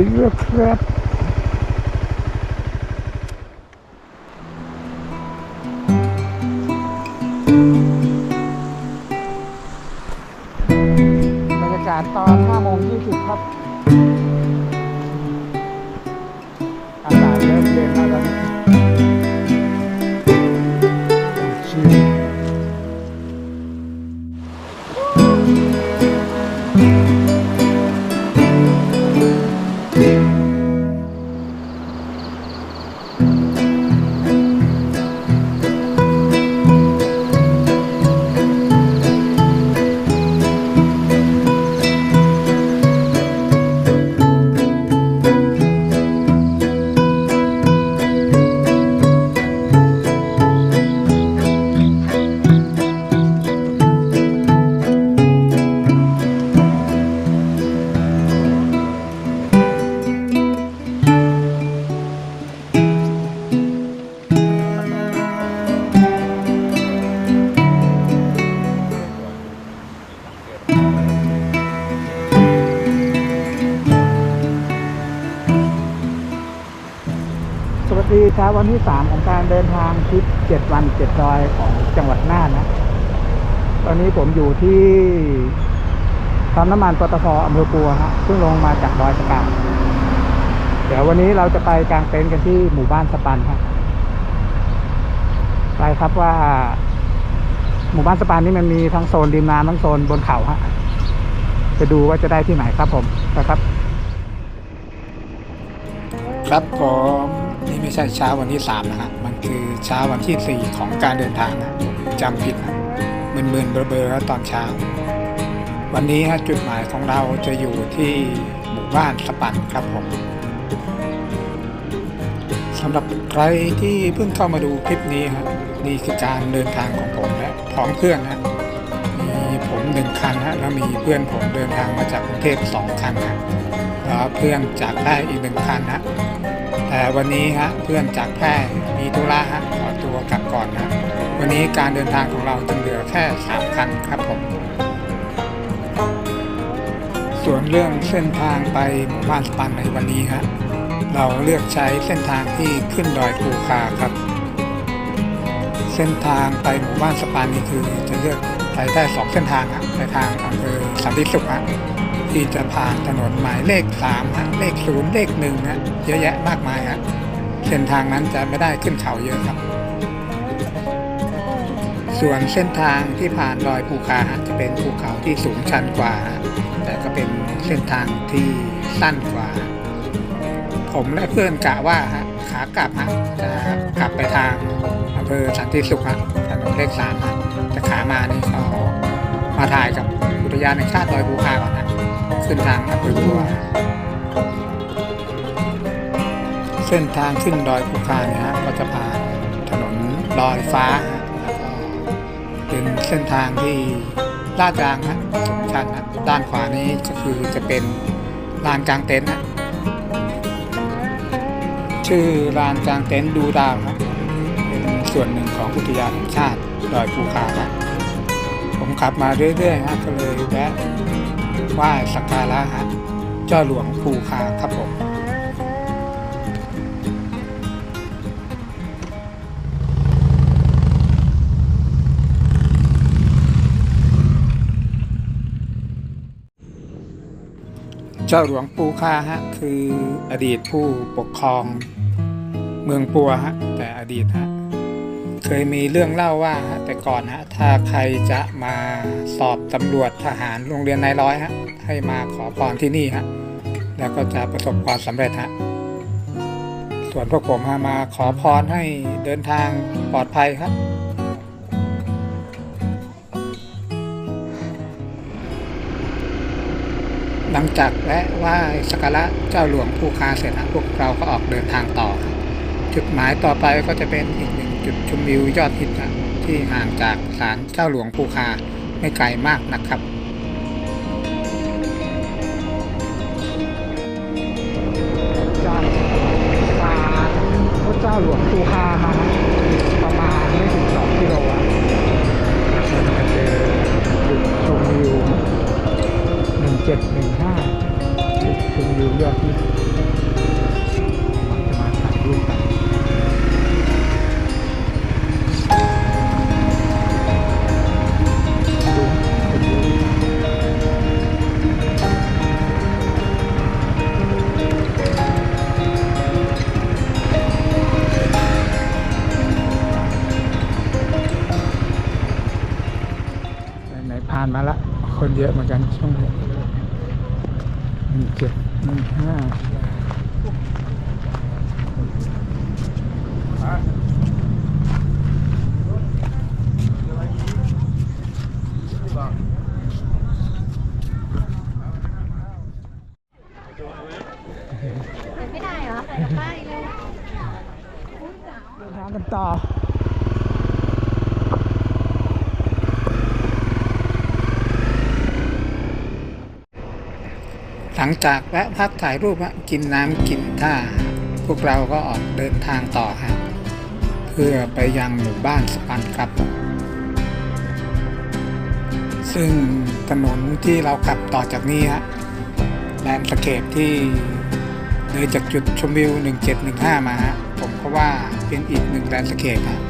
ถึงแดีเช้าวันที่3ของการเดินทางทริป7วัน7ดอยของจังหวัดน่านนะ ตอนนี้ผมอยู่ที่ปั๊มน้ำมันปตทอำเภอปัวฮะเพิ่งลงมาจากดอยสะกาเดี๋ยววันนี้เราจะไปกางเต็นท์กันที่หมู่บ้านสปันครับไปครับว่า หมู่บ้านสปันนี่มันมีทั้งโซนริมน้ำทั้งโซนบนเขาฮะจะดูว่าจะได้ที่ไหนครับผมนะครับ ครับผม นี่ไม่ใช่เช้าวันที่3นะฮะมันคือเช้าวันที่ 4 ของการเดินทางนะจำผิดนะมึนๆเบลอๆแล้วตอนเช้า วันนี้ฮะจุดหมายของเราจะอยู่ที่หมู่บ้านสปันครับผมสำหรับใครที่เพิ่งเข้ามาดูคลิปนี้ฮะนี่คือการเดินทางของผมและพร้อมเพื่อนฮะมีผมหนึ่งคันฮะแล้วมีเพื่อนผมเดินทางมาจากกรุงเทพสองคันฮะแล้วเพื่อนจากแพร่อีกหนึ่งคันฮะ แต่วันนี้ฮะเพื่อนจากแพร่มีธุระฮะขอตัวกลับก่อนฮะวันนี้การเดินทางของเราจึงเหลือแค่สามคันครับผม ส่วนเรื่องเส้นทางไปหมู่บ้านสปันในวันนี้ฮะเราเลือกใช้เส้นทางที่ขึ้นดอยภูคาครับ เส้นทางไปหมู่บ้านสปันนี่คือจะเลือกไปได้สองเส้นทางฮะไปทางอำเภอสันติสุขฮะ ที่จะผ่านถนนหมายเลข3ฮะเลข0เลข1ฮะเยอะแยะมากมายฮะเส้นทางนั้นจะไม่ได้ขึ้นเขาเยอะครับ ส่วนเส้นทางที่ผ่านดอยภูคาจะเป็นภูเขาที่สูงชันกว่า แต่ก็เป็นเส้นทางที่สั้นกว่า ผมและเพื่อนกะว่าฮะขากลับฮะจะกลับไปทางอำเภอสันติสุขฮะถนนเลขสามฮะแต่ขามานี่เขามาถ่ายกับอุทยานแห่งชาติดอยภูคาก่อนฮะ ขึ้นทางอำเภอบัวเส้นทางขึ้นดอยภูคาเนี่ยฮะก็จะผ่านถนนดอยฟ้าแล้วก็เป็นเส้นทางที่ลาดยางฮะสูงชันฮะด้านขวานี้ก็คือจะเป็นลานกลางเต็นท์ฮะชื่อลานกลางเต็นท์ดูดาวครับเป็นส่วนหนึ่งของอุทยานแห่งชาติดอยภูคาครับผมขับมาเรื่อยๆฮะก็เลยแวะ ไหว้สักการะฮะเจ้าหลวงภูคาครับผมเจ้าหลวงปูคาฮะคืออดีตผู้ปกครองเมืองปัวฮะแต่อดีตฮะ เคยมีเรื่องเล่าว่าแต่ก่อนฮะถ้าใครจะมาสอบตำรวจทหารโรงเรียนนายร้อยฮะให้มาขอพรที่นี่ฮะแล้วก็จะประสบความสำเร็จฮะส่วนพวกผมฮะมาขอพรให้เดินทางปลอดภัยครับหลังจากแวะไหว้สักการะเจ้าหลวงภูคาเสร็จนะพวกเราก็ออกเดินทางต่อ จุดหมายต่อไปก็จะเป็นอีกหนึ่ง จุดชมวิวยอดฮิตนะที่ห่างจากศาลเจ้าหลวงภูคาไม่ไกลมากนะครับ เยอะเหมือนกันช่วงนี้หนึ่งเจ็ดหนึ่งห้าเห็นไม่ได้เหรอใส่กับป้ายเลยเดินทางกันต่อ หลังจากแวะพักถ่ายรูปกินน้ำกินท่า พวกเราก็ออกเดินทางต่อฮะเพื่อไปยังหมู่บ้านสปันครับ ซึ่งถนนที่เราขับต่อจากนี้ฮะแลนด์สเคปที่เลยจากจุดชมวิว 1715 มาฮะผมก็ว่าเป็นอีกหนึ่งแลนด์สเคปฮะ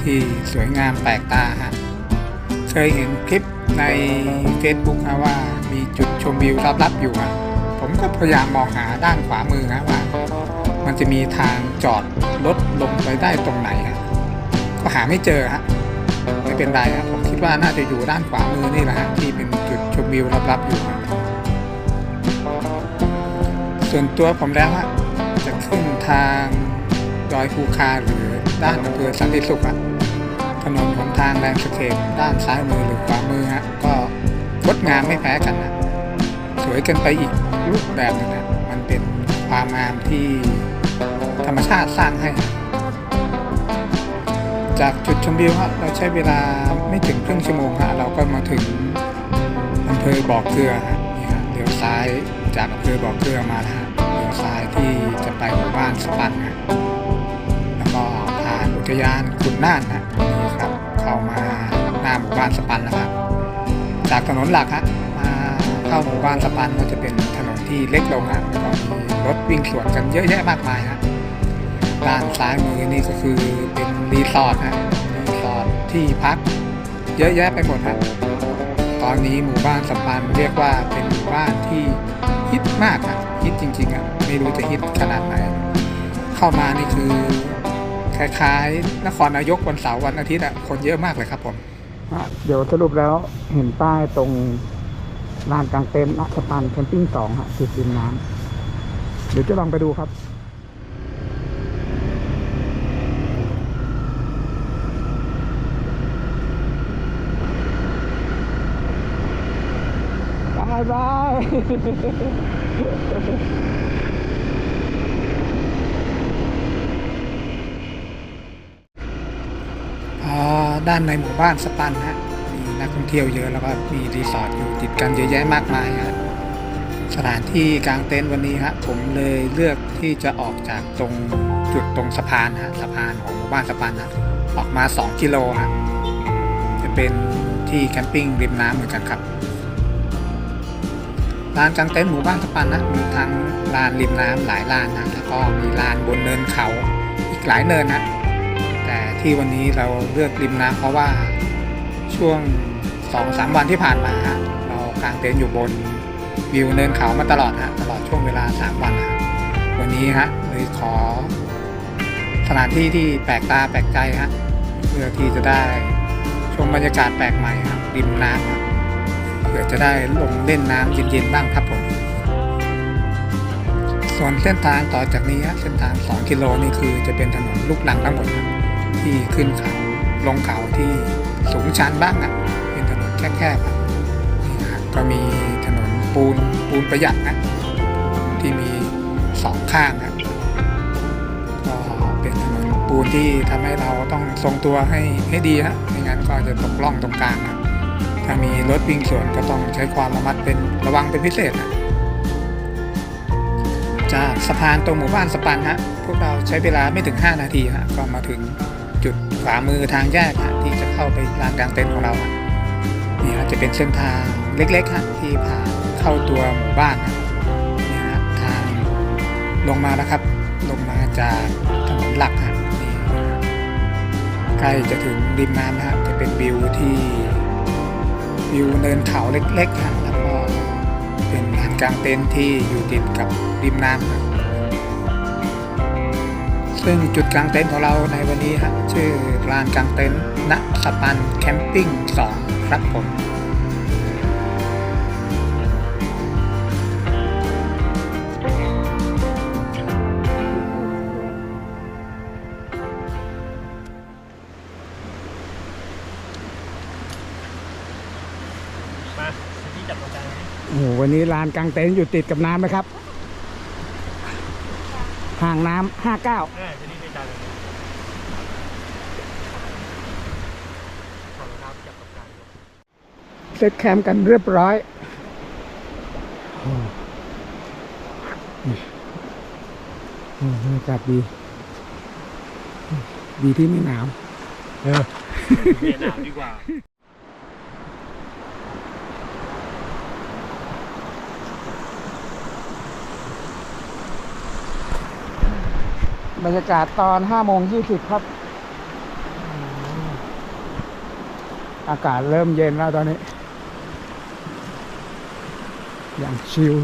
ที่สวยงามแปลกตาฮะเคยเห็นคลิปใน Facebook ฮะว่า มีจุดชมวิวลับๆอยู่ฮะผมก็พยายามมองหาด้านขวามือฮะว่า มันจะมีทางจอดรถลงไปได้ตรงไหนฮะก็หาไม่เจอฮะไม่เป็นไรครับผมคิดว่าน่าจะอยู่ด้านขวามือนี่แหละฮะที่เป็นจุดชมวิวลับๆอยู่ครับส่วนตัวผมแล้วฮะจะขึ้นทางดอยภูคาหรือด้านอำเภอสันติสุขอะถนนหนทางแรงสเคปด้านซ้ายมือหรือขวามือฮะก็ งดงามไม่แพ้กันนะสวยกันไปอีกรูปแบบหนึงนะมันเป็นความงามที่ธรรมชาติสร้างให้ จากจุดชมวิวฮะเราใช้เวลาไม่ถึงครึ่งชั่วโมงฮะเราก็มาถึงอำเภอบ่อเกลือฮะนี่ฮะเลี้ยวซ้ายจากอำเภอบ่อเกลือมานะฮะเลี้ยวซ้ายที่จะไปหมู่บ้านสปันฮะแล้วก็ผ่านอุทยานขุนน่านฮะนี่ครับเข้ามาหน้าหมู่บ้านสปันแล้วครับ จากถนนหลักฮะมาเข้าหมู่บ้านสปันก็จะเป็นถนนที่เล็กลงฮะแล้วก็มีรถวิ่งสวนกันเยอะแยะมากมายฮะด้านซ้ายมือนี่ก็คือเป็นรีสอร์ทฮะรีสอร์ทที่พักเยอะแยะไปหมดฮะตอนนี้หมู่บ้านสปันเรียกว่าเป็นหมู่บ้านที่ฮิตมากฮะฮิตจริงๆอะไม่รู้จะฮิตขนาดไหน เข้ามานี่คือคล้ายๆ นครนายกวันเสาร์วันอาทิตย์อะคนเยอะมากเลยครับผม เดี๋ยวสรุปแล้วเห็นป้ายตรงลานกลางเต็นท์ณสปันแคมปิ้งสองฮะติดริมน้ำเดี๋ยวจะลองไปดูครับบายบาย อ่า ด้านในหมู่บ้านสปันฮะมีนักท่องเที่ยวเยอะแล้วก็มีรีสอร์ทอยู่ติดกันเยอะแยะมากมายฮะสถานที่กลางเต็นท์วันนี้ฮะผมเลยเลือกที่จะออกจากตรงจุดตรงสะพานฮะสะพานของหมู่บ้านสปันฮะออกมา 2 กิโลฮะจะเป็นที่แคมปิ้งริมน้ำเหมือนกันครับลานกลางเต็นท์หมู่บ้านสปันนะมีทั้งลานริมน้ำหลายลานนะแล้วก็มีลานบนเนินเขาอีกหลายเนินนะ ที่วันนี้เราเลือกริมน้ำเพราะว่าช่วงสองสามวันที่ผ่านมาฮะเรากางเต็นท์อยู่บนวิวเนินเขามาตลอดฮะตลอดช่วงเวลาสามวันฮะวันนี้ฮะเลยขอสถานที่ที่แปลกตาแปลกใจฮะเพื่อที่จะได้ชมบรรยากาศแปลกใหม่ครับริมน้ำครับเพื่อจะได้ลงเล่นน้ำเย็นๆบ้างครับผม ส่วนเส้นทางต่อจากนี้ฮะเส้นทาง 2 กิโลนี่คือจะเป็นถนนลูกลังทั้งหมดครับ ที่ขึ้นเขาลงเขาที่สูงชันบ้างอะ เป็นถนนแคบๆนี่ฮะก็มีถนนปูนปูนประหยัดนะที่มีสองข้างครับก็เป็นถนนปูนที่ทำให้เราต้องทรงตัวให้ให้ดีฮะไม่งั้นก็จะตกล่องตรงกลางนะถ้ามีรถวิ่งสวนก็ต้องใช้ความระมัดเป็นระวังเป็นพิเศษนะจากสะพานตรงหมู่บ้านสปันฮะพวกเราใช้เวลาไม่ถึง 5 นาทีฮะก็มาถึงามือทางแยกฮะที่จะเข้าไปลานกลางเต็นท์ของเราฮะนี่ฮะจะเป็นเส้นทางเล็กๆฮะที่ผ่านเข้าตัวหมู่บ้านฮะนี่ฮะทางลงมาแล้วครับ ลงมาจากถนนหลักฮะนี่ใกล้จะถึงริมน้ำนะฮะจะเป็นวิวที่วิวเนินเขาเล็กๆฮะแล้วก็เป็นลานกลางเต็นท์ที่อยู่ติดกับริมน้ำครับ ซึ่งจุดกลางเต็นท์ของเราในวันนี้ฮะชื่อลานกลางเต็นท์ณสปันแคมปิ้ง2ครับผมโอ้โหวันนี้ลานกลางเต็นท์อยู่ติดกับน้ำไหมครับ ห่างน้ำห้าเก้าเออจะนี่ได้จานเลยขอบคุณครับจับประกันเซตแคมป์กันเรียบร้อยโอ้นี่โอ้บรรยากาศดี ดีที่ไม่หนาวเออเมียหนาวดีกว่า รรยากาศตอนห้าโมงยี่สิบครับ อากาศเริ่มเย็นแล้วตอนนี้ อย่างชิล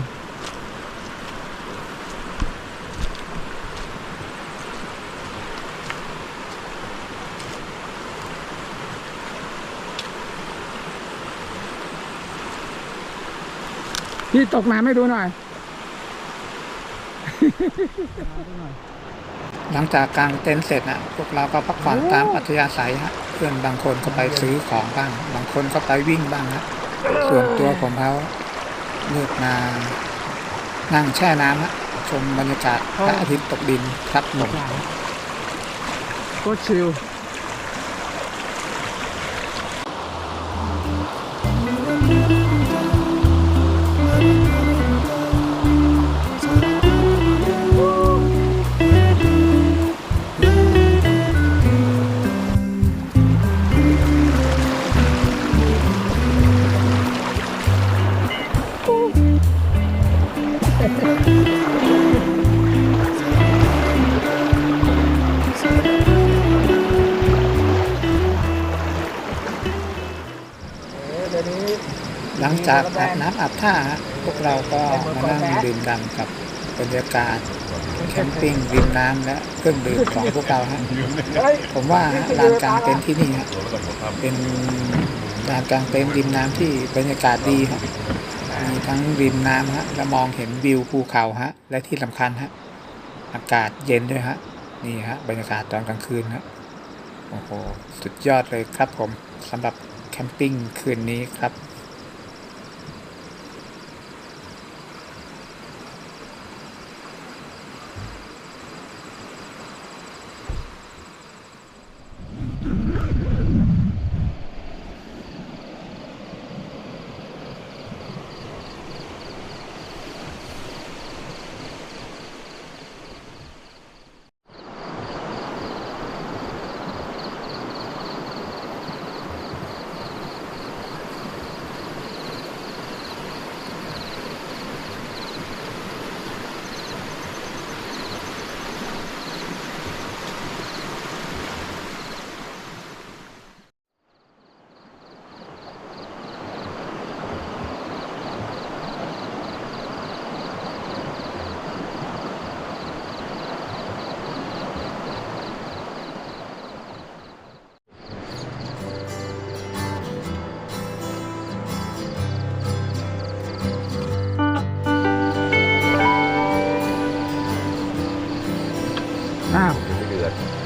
พี่ตกน้ำให้ดูหน่อย หลังจากกางเต็นท์เสร็จนะพวกเราก็พักผ่อนตามอัธยาศัยฮะเพื่อนบางคนก็ไปซื้อของบ้าง บางคนก็ไปวิ่งบ้างฮะส่วนตัวผมเขาเลือกมานั่งแช่น้ำฮะชมบรรยากาศพระอาทิตย์ตกดินครับผมโคตรชิล หลังจากอาบน้ำอาบท่าฮะพวกเราก็มานั่งดื่มด่ำกับบรรยากาศแคมปิ้งริมน้ำและเครื่องดื่มของพวกเราฮะผมว่าฮะลานกลางเต็นท์ที่นี่ฮะเป็นลานกลางเต็นท์ริมน้ำที่บรรยากาศดีครับมี ทั้งริมน้ำฮะและมองเห็นวิวภูเขาฮะและที่สำคัญฮะอากาศเย็นด้วยฮะนี่ฮะบรรยากาศตอนกลางคืนฮะโอ้โหสุดยอดเลยครับผมสำหรับแคมปิ้งคืนนี้ครับ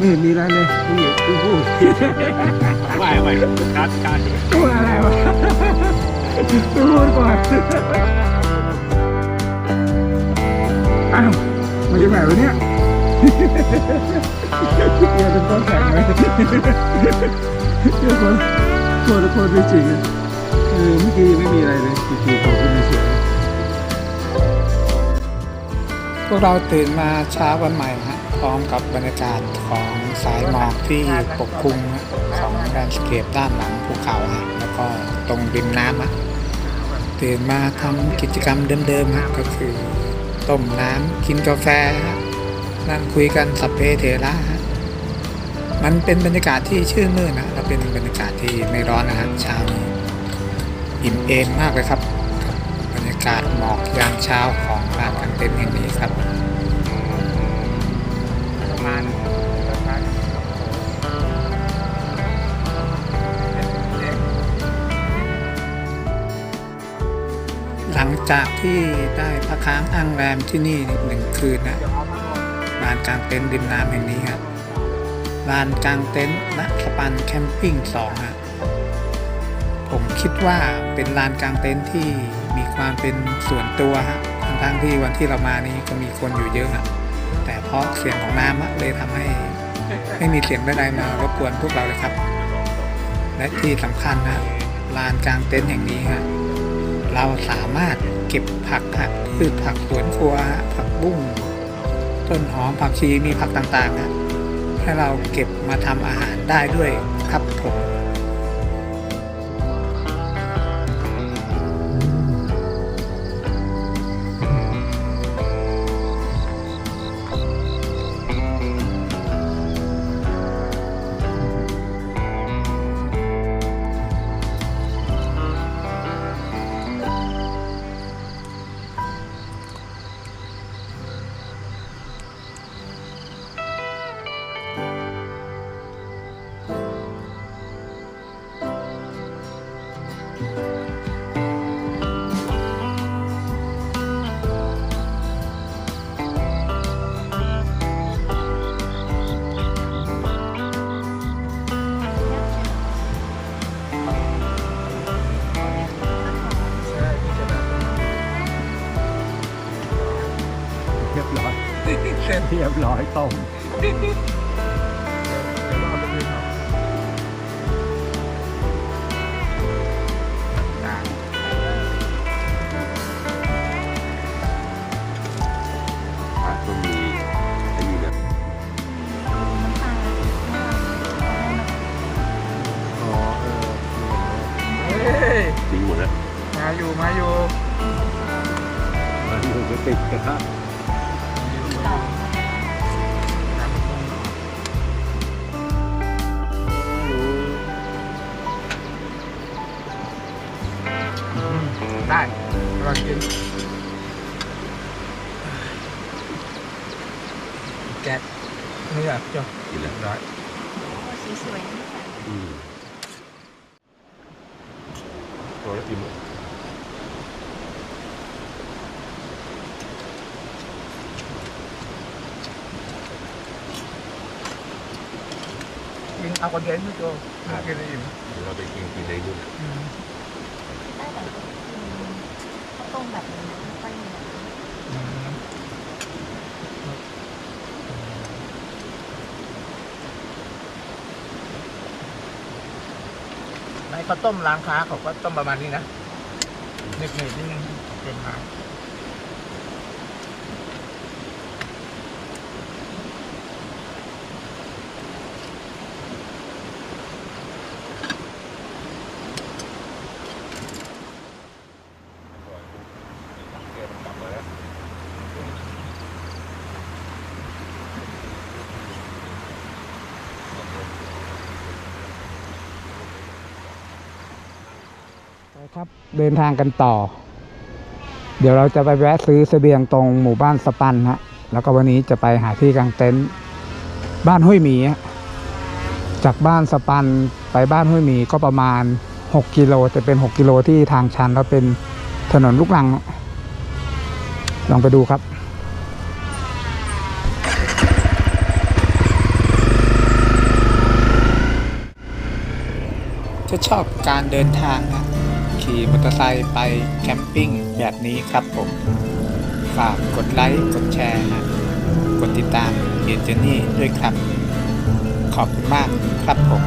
นี่มีอะไรเลยนี่อู้หูไม่ไม่การการพูดอะไรวะพูดก่อนอ้าวมาจากไหนวะเนี่ยเดี๋ยวเป็นต้นแข็งเลยเดี๋ยวคนคนละคนไปจริงอะเออเมื่อกี้ยังไม่มีอะไรเลยจู่ๆโผล่ขึ้นมาเฉยพวกเราตื่นมาเช้าวันใหม่ฮะ พร้อมกับบรรยากาศของสายหมอกที่ปกคลุมของแลนด์สเคปด้านหลังภูเขาแล้วก็ตรงริมน้ำตื่นมาทำกิจกรรมเดิมๆก็คือต้มน้ำกินกาแฟนั่งคุยกันสัพเพเทระมันเป็นบรรยากาศที่ชื่นมื่นนะและเป็นบรรยากาศที่ไม่ร้อนนะฮะเช้านี้อิ่มเอมมากเลยครับบรรยากาศหมอกยามเช้าของร้านกางเต็นท์แห่งนี้ครับ มาณหลังจากที่ได้พักค้างอ้างแรมที่นี่หนึ่งคืนนะลานกลางเต็นท์ริมน้ำแห่งนี้ครับลานกลางเต็นท์ณสปันแคมปิ้งสองฮะผมคิดว่าเป็นลานกลางเต็นท์ที่มีความเป็นส่วนตัวฮะทั้งที่วันที่เรามานี้ก็มีคนอยู่เยอะฮะ แต่เพราะเสียงของน้ำฮะเลยทำให้ไม่มีเสียงใดๆมารบกวนพวกเราเลยครับ และที่สำคัญนะลานกลางเต็นท์แห่งนี้ฮะเราสามารถเก็บผักฮะพืชผักสวนครัวผักบุ้งต้นหอมผักชีมีผักต่างๆฮะให้เราเก็บมาทำอาหารได้ด้วยครับผม เรียบร้อยต้ม คนเดียวไม่โจกินอะไรอยู่เดี๋ยวเราไปกินกินในนู่นได้แต่ก็กินข้าวต้มแบบนี้ไม่ค่อยมีในข้าวต้มร้านค้าเขาก็ต้มประมาณนี้นะหนึบๆนิดนึงเป็นมา ครับเดินทางกันต่อ เดี๋ยวเราจะไปแวะซื้อเสบียงตรงหมู่บ้านสปันฮะแล้วก็วันนี้จะไปหาที่กางเต็นท์บ้านห้วยหมีจากบ้านสปันไปบ้านห้วยหมีก็ประมาณ 6 กิโลจะเป็น 6 กิโลที่ทางชันแล้วเป็นถนนลูกรัง ลองไปดูครับถ้าชอบการเดินทางนะ ขี่มอเตอร์ไซค์ไปแคมปิ้งแบบนี้ครับผม ฝากกดไลค์ กดแชร์ กดติดตามเกียเจนี่ด้วยครับ ขอบคุณมากครับผม